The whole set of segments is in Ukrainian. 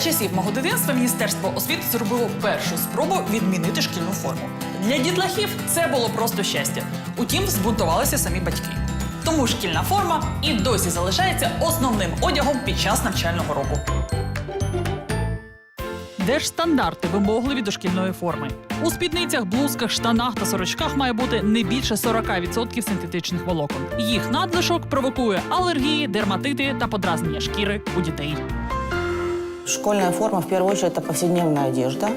Часів мого дитинства Міністерство освіти зробило першу спробу відмінити шкільну форму. Для дітлахів це було просто щастя. Утім, збунтувалися самі батьки. Тому шкільна форма і досі залишається основним одягом під час навчального року. Держстандарти вимогливі до шкільної форми. У спідницях, блузках, штанах та сорочках має бути не більше 40% синтетичних волокон. Їх надлишок провокує алергії, дерматити та подразнення шкіри у дітей. Школьная форма, в первую очередь, это повседневная одежда.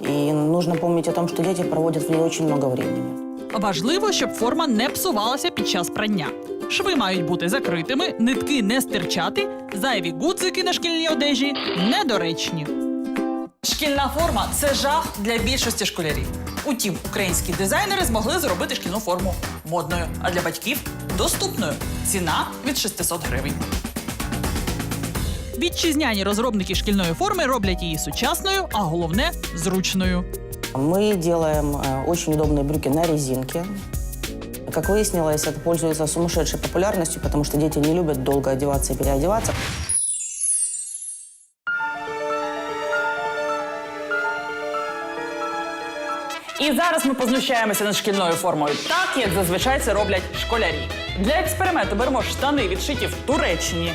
И нужно помнить о том, что дети проводят в ней очень много времени. Важливо, щоб форма не псувалася під час прання. Шви мають бути закритими, нитки не стирчати, зайві гудзики на шкільній одежі недоречні. Шкільна форма це жах для більшості школярів. Утім, українські дизайнери змогли зробити шкільну форму модною, а для батьків доступною. Ціна від 600 гривень. Вітчизняні розробники шкільної форми роблять її сучасною, а головне зручною. Мы делаем э, очень удобные брюки на резинке. Как выяснилось, это пользуется сумасшедшей популярностью, потому что дети не любят долго одеваться и переодеваться. І зараз ми познущаємося над шкільною формою, так як зазвичай це роблять школярі. Для експерименту беремо штани, відшиті в Туреччині.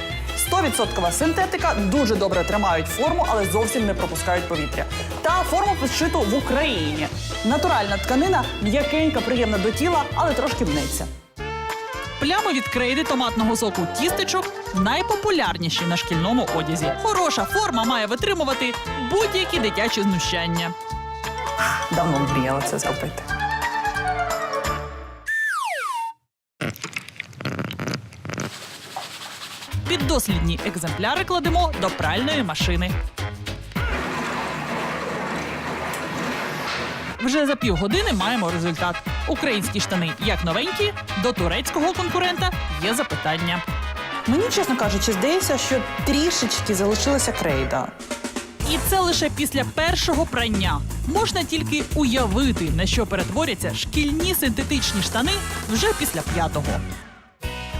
100% синтетика дуже добре тримають форму, але зовсім не пропускають повітря. Та форму підшиту в Україні. Натуральна тканина м'якенька, приємна до тіла, але трошки мнеться. Плями від крейди томатного соку тістечок найпопулярніші на шкільному одязі. Хороша форма має витримувати будь-які дитячі знущання. Давно мріяла це зробити. Піддослідні екземпляри кладемо до пральної машини. Вже за півгодини маємо результат. Українські штани як новенькі, до турецького конкурента є запитання. Мені, чесно кажучи, здається, що трішечки залишилася крейда. І це лише після першого прання. Можна тільки уявити, на що перетворяться шкільні синтетичні штани вже після п'ятого.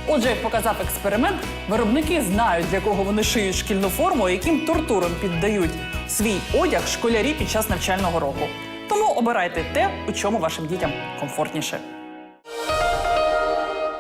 Отже, як показав експеримент, виробники знають, для кого вони шиють шкільну форму, яким тортурам піддають свій одяг школярі під час навчального року. Тому обирайте те, у чому вашим дітям комфортніше.